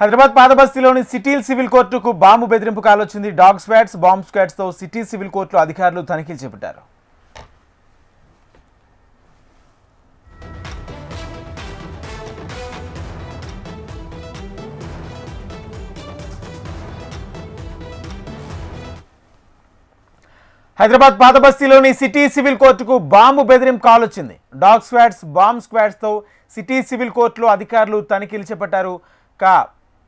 హైదరాబాద్ పాదబస్తీలోని city civil కోర్టుకు bomb బెదిరింపు కాలొచ్చింది డాగ్ స్క్వాడ్స్ బాంబ్ స్క్వాడ్స్తో సిటీ సివిల్ కోర్టులో అధికారులు తనిఖీలు చేపట్టారు. హైదరాబాద్ పాతబస్తీలోని సిటీ సివిల్ కోర్టుకు బాంబు బెదిరింపు కాల్ వచ్చింది డాగ్ స్క్వాడ్స్ బాంబ్ స్క్వాడ్స్తో సిటీ సివిల్ కోర్టులో అధికారులు తనిఖీలు చేపట్టారు. కా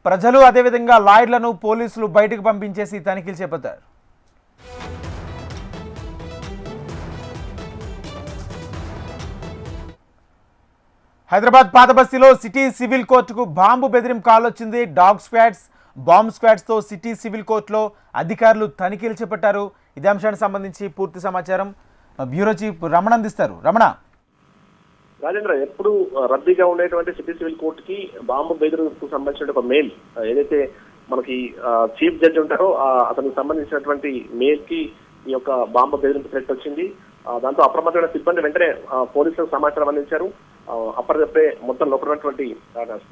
ప్రజలు అదేవిధంగా లాయర్లను పోలీసులు బయటకు పంపించేసి తనిఖీలు చేపట్టారు. హైదరాబాద్ పాతబస్తీలో సిటీ సివిల్ కోర్టుకు బాంబు బెదిరింపు కాలొచ్చింది డాగ్ స్క్వాడ్స్ బాంబ్ స్క్వాడ్స్తో సిటీ సివిల్ కోర్టులో అధికారులు తనిఖీలు చేపట్టారు. ఇదే అంశానికి సంబంధించి పూర్తి సమాచారం బ్యూరో చీఫ్ రమణ అందిస్తారు. రమణ రాజేంద్ర ఎప్పుడు రద్దీగా ఉండేటువంటి సిటీ సివిల్ కోర్టుకి బాంబు బెదిరింపుకు సంబంధించిన ఒక మెయిల్ ఏదైతే మనకి చీఫ్ జడ్జి ఉంటారో అతనికి సంబంధించినటువంటి మెయిల్కి ఈ యొక్క బాంబు బెదిరింపు థ్రెట్ వచ్చింది. దాంతో అప్రమత్తమైన సిబ్బంది వెంటనే పోలీసులకు సమాచారం అందించారు. ఆ, అప్పటికప్పుడే మొత్తం లోపల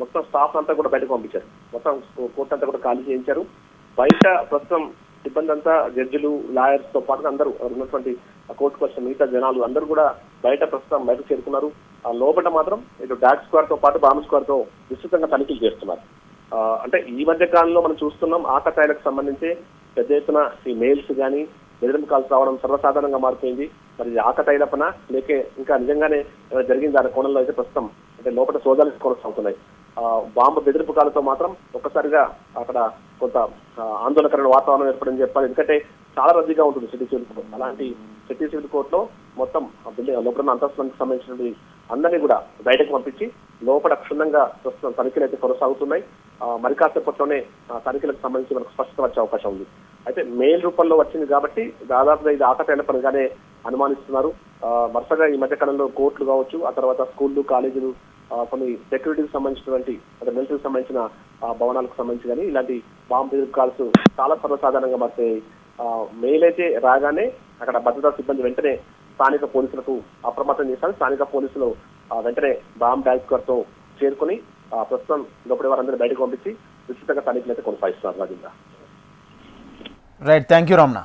మొత్తం స్టాఫ్ అంతా కూడా బయటకు పంపించారు. మొత్తం కోర్టు అంతా కూడా ఖాళీ చేయించారు. బయట ప్రస్తుతం సిబ్బంది అంతా జడ్జిలు లాయర్స్తో పాటు అందరూ ఉన్నటువంటి కోర్టుకు వచ్చిన మిగతా జనాలు అందరూ కూడా బయట ప్రస్తుతం బయటకు చేరుకున్నారు. ఆ లోపల మాత్రం ఇటు డాక్ స్క్వాడ్తో పాటు బాంబ్ స్క్వాడ్తో విస్తృతంగా తనిఖీలు చేస్తున్నారు. అంటే ఈ మధ్య కాలంలో మనం చూస్తున్నాం ఆకతాయిలకు సంబంధించి పెద్ద ఎత్తున ఈ మెయిల్స్ కానీ బెదిరింపు కాల్స్ రావడం సర్వసాధారణంగా మారిపోయింది. మరి ఇది ఆకతాయిలపన లేకే ఇంకా నిజంగానే జరిగింది దాని కోణంలో అయితే ప్రస్తుతం అంటే లోపల సోదాలు కొనసాగుతున్నాయి. బాంబు బెదిరింపు కాలతో మాత్రం ఒక్కసారిగా అక్కడ కొంత ఆ, ఆందోళనకరమైన వాతావరణం ఏర్పడింది చెప్పాలి. ఎందుకంటే చాలా రద్దీగా ఉంటుంది సిటీ సివిల్ కోర్టు. అలాంటి సిటీ సివిల్ కోర్టులో మొత్తం లోపల అంతస్తులకు సంబంధించినటువంటి అందరినీ కూడా బయటకు పంపించి లోపల క్షుణ్ణంగా ప్రస్తుతం తనిఖీలు అయితే కొనసాగుతున్నాయి. మరి కాసేపట్లోనే తనిఖీలకు సంబంధించి మనకు స్పష్టత వచ్చే అవకాశం ఉంది. అయితే మెయిల్ రూపంలో వచ్చింది కాబట్టి దాదాపుగా ఇది ఆకటైన పనిగానే అనుమానిస్తున్నారు. వరుసగా ఈ మధ్య కాలంలో కోర్టులు కావచ్చు ఆ తర్వాత స్కూళ్ళు కాలేజీలు కొన్ని సెక్యూరిటీకి సంబంధించినటువంటి అంటే మిలిటరీకి సంబంధించిన భవనాలకు సంబంధించి కానీ ఇలాంటి బాంబు కాల్స్ చాలా సర్వసాధారణంగా మారుతాయి మెయిల్ అయితే రాగానే అక్కడ భద్రతా సిబ్బంది వెంటనే స్థానిక పోలీసులకు అప్రమత్తం చేశారు. స్థానిక పోలీసులు ఆ, వెంటనే బాంబ్ డాక్టర్తో చేరుకుని ఆ, ప్రస్తుతం లోపలి వారందరూ బయటకు పంపించి విస్తృతంగా తనిఖీలు అయితే కొనసాగిస్తున్నారు Rajendra. Right thank you Ramana